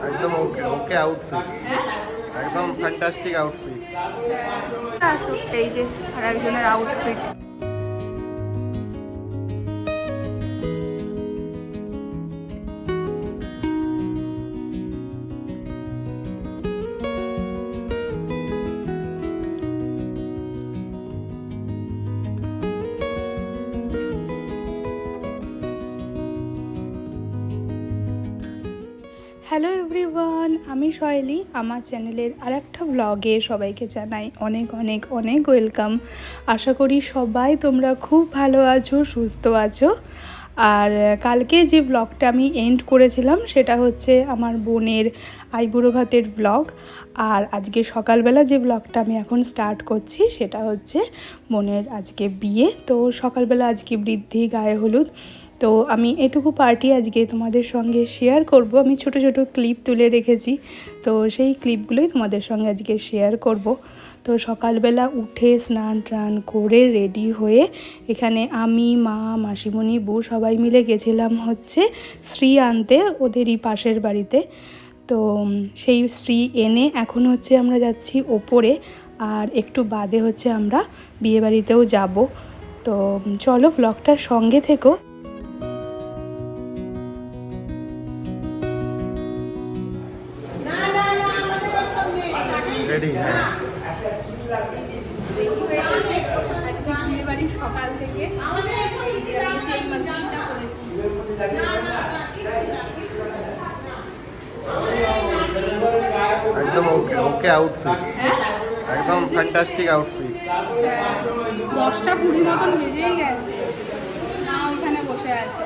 একদম okay okay outfit একদম fantastic outfit এই যে আর একজনের আউটফিট হ্যালো এভরিওয়ান, আমি শৈলী। আমার চ্যানেলের আরেকটা ব্লগে সবাইকে জানাই অনেক অনেক অনেক ওয়েলকাম আশা করি সবাই তোমরা খুব ভালো আছো, সুস্থ আছো। আর কালকে যে ব্লগটা আমি এন্ড করেছিলাম, সেটা হচ্ছে আমার বোনের আইবুড়ো ভাতের ব্লগ আর আজকে সকালবেলা যে ব্লগটা আমি এখন স্টার্ট করছি, সেটা হচ্ছে বোনের আজকে বিয়ে। তো সকালবেলা আজকে বৃদ্ধি, গায়ে হলুদ। তো আমি এটুকু পার্টি আজকে তোমাদের সঙ্গে শেয়ার করব। আমি ছোট ছোট ক্লিপ তুলে রেখেছি। তো সেই ক্লিপগুলোই তোমাদের সঙ্গে আজকে শেয়ার করব। তো সকালবেলা উঠে স্নান, টান করে রেডি হয়ে এখানে আমি, মা, মাসিমণি, বউ সবাই মিলে গেছিলাম হচ্ছে শ্রী আনতে ওদেরই পাশের বাড়িতে। তো সেই শ্রী এনে এখন হচ্ছে আমরা যাচ্ছি ওপরে আর একটু বাদে হচ্ছে আমরা বিয়েবাড়িতেও যাব। তো চলো ভ্লগটার সঙ্গে থেকো। একদম ওকে ওকে আউটফিট একদম ফ্যান্টাস্টিক আউটফিট দশটা কুড়ি মতন বেজেই গেছে। না ওইখানে বসে আছে।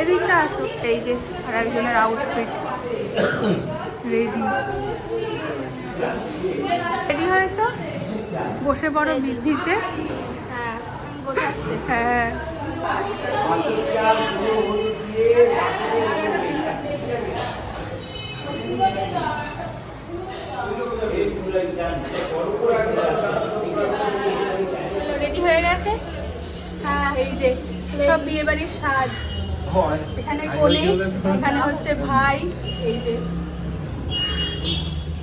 এদিকটা আসো। এই যে আর একজনের আউটফিট রেডি রেডি হয়েছ? বসে পড়ো বৃদ্ধিতে। হ্যাঁ বোঝাচ্ছে হ্যাঁ। এখানে কোলে, এখানে হচ্ছে ভাই, এই যে।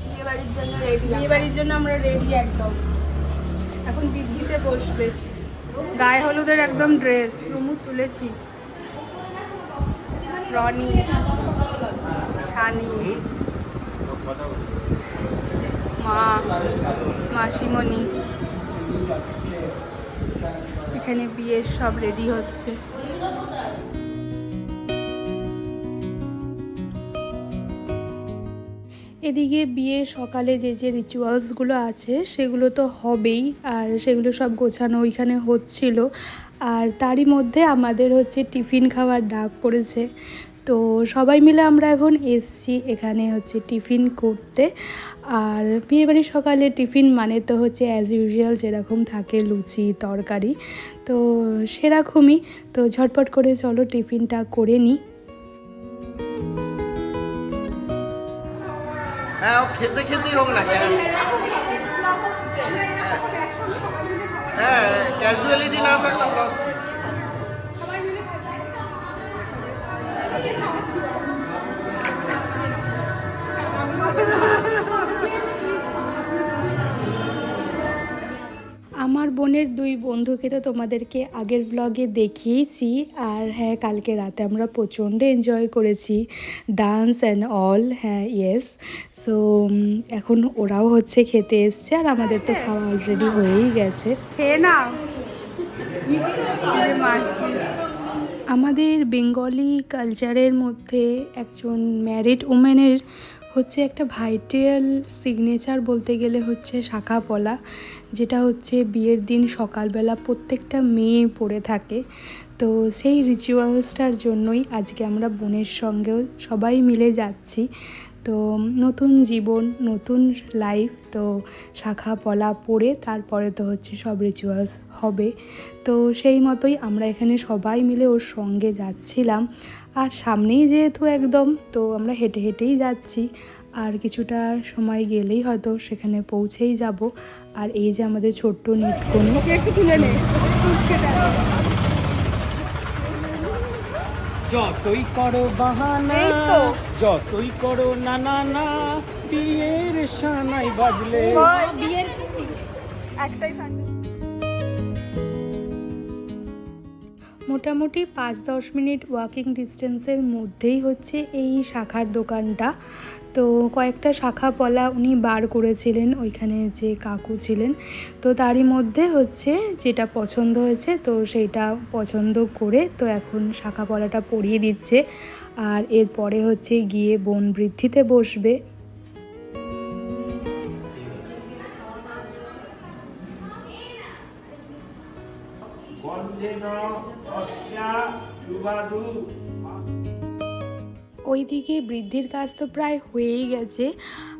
বিয়ে বাড়ির জন্য রেডি বিয়ে বাড়ির জন্য আমরা রেডি একদম। এখন গায়ে হলুদের একদম ড্রেস রুমু তুলেছি। রনি, শানি, মা, মাসিমণি। এখানে বিয়ের সব রেডি হচ্ছে। এদিকে বিয়ের সকালে যে যে রিচুয়ালসগুলো আছে, সেগুলো তো হবেই, আর সেগুলো সব গোছানো ওইখানে হচ্ছিল। আর তারই মধ্যে আমাদের হচ্ছে টিফিন খাওয়ার ডাক পড়েছে। তো সবাই মিলে আমরা এখন এসছি এখানে হচ্ছে টিফিন করতে। আর বিয়েবাড়ির সকালে টিফিন মানে তো হচ্ছে অ্যাজ ইউজুয়াল যেরকম থাকে লুচি, তরকারি। তো সেরকমই, তো ঝটপট করে চলো টিফিনটা করে নিই। হ্যাঁ ও খেতে খেতেই হোক না কেন? হ্যাঁ ক্যাজুয়ালিটি না থাকলে বোনের দুই বন্ধুকে তো তোমাদেরকে আগের ব্লগে দেখিয়েছি। আর হ্যাঁ কালকে রাতে আমরা প্রচণ্ড এনজয় করেছি। ডান্স অ্যান্ড অল হ্যাঁ ইয়েস সো এখন ওরাও হচ্ছে খেতে এসছে আর আমাদের তো খাওয়া অলরেডি হয়েই গেছে। খেয়ে না আমাদের বেঙ্গলি কালচারের মধ্যে একজন ম্যারিড উমেনের হচ্ছে একটা ভাইটাল সিগনেচার বলতে গেলে হচ্ছে শাখা পলা, যেটা হচ্ছে বিয়ের দিন সকালবেলা প্রত্যেকটা মেয়ে পড়ে থাকে। তো সেই রিচুয়ালসটার জন্যই আজকে আমরা বোনের সঙ্গেও সবাই মিলে যাচ্ছি। তো নতুন জীবন, নতুন লাইফ তো শাখা পলা পড়ে তারপরে তো হচ্ছে সব রিচুয়ালস হবে। তো সেই মতোই আমরা এখানে সবাই মিলে ওর সঙ্গে যাচ্ছিলাম। আর সামনেই যেহেতু একদম, তো আমরা হেঁটে হেঁটেই যাচ্ছি। আর কিছুটা সময় গেলেই হয়তো সেখানে পৌঁছেই যাব। আর এই যে আমাদের ছোট্ট নিতকনি একটু তুলে যতই করো বাহানা যতই করো না না না বিয়ের সানাই বাজলে। বিয়ের একটাই মোটামুটি পাঁচ দশ মিনিট ওয়াকিং ডিস্টেন্সের মধ্যেই হচ্ছে এই শাখার দোকানটা। তো কয়েকটা শাখা পলা উনি বার করেছিলেন, ওইখানে যে কাকু ছিলেন। তো তারই মধ্যে হচ্ছে যেটা পছন্দ হয়েছে, তো সেইটা পছন্দ করে তো এখন শাখা পলাটা পরিয়ে দিচ্ছে। আর এরপরে হচ্ছে গিয়ে বন বৃদ্ধিতে বসবে। ওইদিকে বৃদ্ধির কাজ তো প্রায় হয়েই গেছে।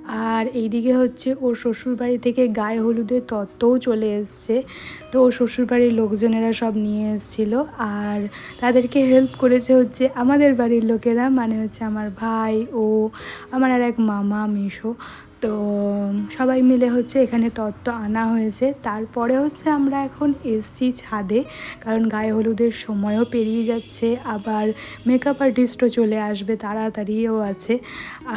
আর এইদিকে হচ্ছে ওর শ্বশুরবাড়ি থেকে গায়ে হলুদের তত্ত্বও চলে এসছে। তো ওর শ্বশুরবাড়ির লোকজনেরা সব নিয়ে এসেছিল। আর তাদেরকে হেল্প করেছে হচ্ছে আমাদের বাড়ির লোকেরা মানে হচ্ছে আমার ভাই, ও, আমার আর এক মামা, মেশো। তো সবাই মিলে হচ্ছে এখানে তত্ত্ব আনা হয়েছে। তারপরে হচ্ছে আমরা এখন এসছি ছাদে, কারণ গায়ে হলুদের সময়ও পেরিয়ে যাচ্ছে, আবার মেকআপ আর্টিস্টও চলে আসবে, তাড়াতাড়িও আছে।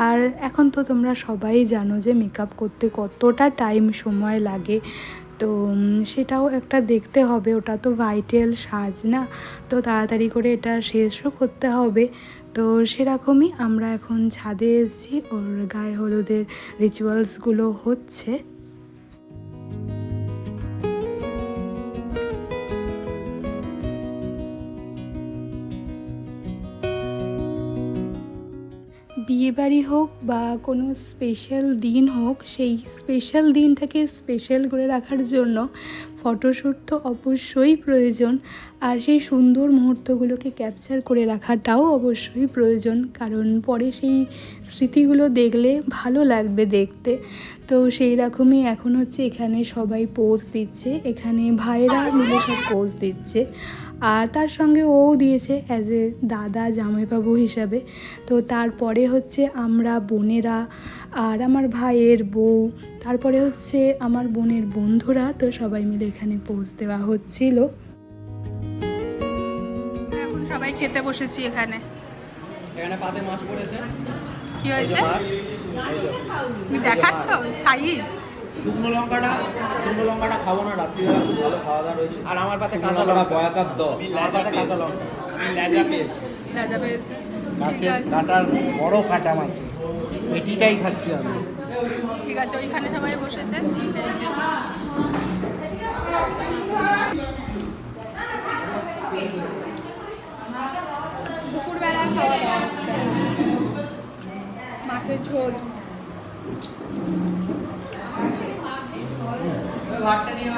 আর এখন তো তোমরা সবাই জানো যে মেকআপ করতে কতটা টাইম সময় লাগে। তো সেটাও একটা দেখতে হবে, ওটা তো ভাইটাল সাজ না? তো তাড়াতাড়ি করে এটা শেষও করতে হবে। তো সেরকমই আমরা এখন ছাদে এসেছি। ওর গায়ে হলুদের রিচুয়ালসগুলো হচ্ছে। বিয়েবাড়ি হোক বা কোনো স্পেশাল দিন হোক, সেই স্পেশাল দিনটাকে স্পেশাল করে রাখার জন্য ফটোশ্যুট তো অবশ্যই প্রয়োজন। আর সেই সুন্দর মুহূর্তগুলোকে ক্যাপচার করে রাখাটাও অবশ্যই প্রয়োজন। কারণ পরে সেই স্মৃতিগুলো দেখলে ভালো লাগবে দেখতে। তো সেই রকমই এখন হচ্ছে এখানে সবাই পোজ দিচ্ছে। এখানে ভাইরা মিলে সব পোজ দিচ্ছে। আর তার সঙ্গে ও দিয়েছে অ্যাজ এ দাদা জামাইবাবু হিসাবে। তো তারপরে হচ্ছে আমরা বোনেরা আর আমার ভাইয়ের বউ তারপরে হচ্ছে আমার বোনের বন্ধুরা তো সবাই মিলে এখানে পোজ দেওয়া হচ্ছিল। এখন সবাই খেতে বসেছি এখানে। এখানে পাতে মাছ পড়েছে। কি হয়েছে? তুমি দেখাচ্ছ? সাইজ? শুকনো লঙ্কাটা শুকনো লঙ্কাটা খাব না রাত্রিবেলা খুব ভালো খাওয়া দাওয়া রয়েছে। আর আমার পাতে শুকনো কাঁচা লঙ্কা। বয়াকার দ। আমার পাতে কাঁচা লঙ্কা। লেজা পেয়েছি। পেয়েছে। কাটার বড় কাটা মাছ। পেটিটাই খাচ্ছি আমি। ঠিক আছে ওইখানে সবাই বসেছে। দুপুরবেলার খাওয়া দাওয়া। মাছের ঝোল। ভাতটা নিয়ে